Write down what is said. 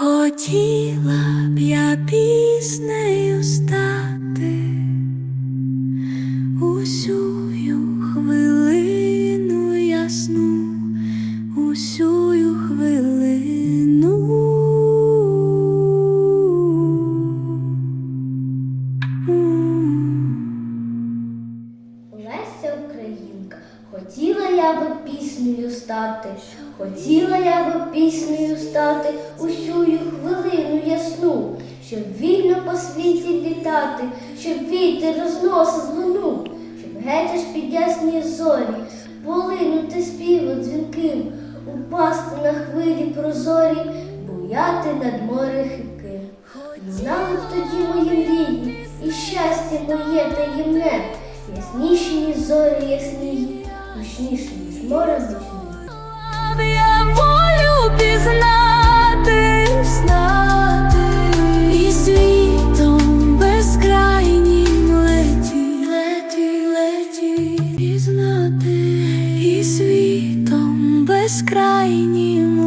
Хотіла б я піснею стати усю хвилину ясну, усю хотіла я би піснею стати, хотіла я би піснею стати усю хвилину ясну, щоб вільно по світі літати, щоб вітер розносив луну, щоб геть під ясні зорі, полинути співу дзвінким, упасти на хвилі прозорі, буяти над море хибким. Знали б тоді мої мрії, і щастя моє таємне, ясніші, зорі ясні, гучніші, ніж море. Б я волю пізнати, знати. І світом безкрайнім леті, леті, леті, пізнати. І світом безкрайнім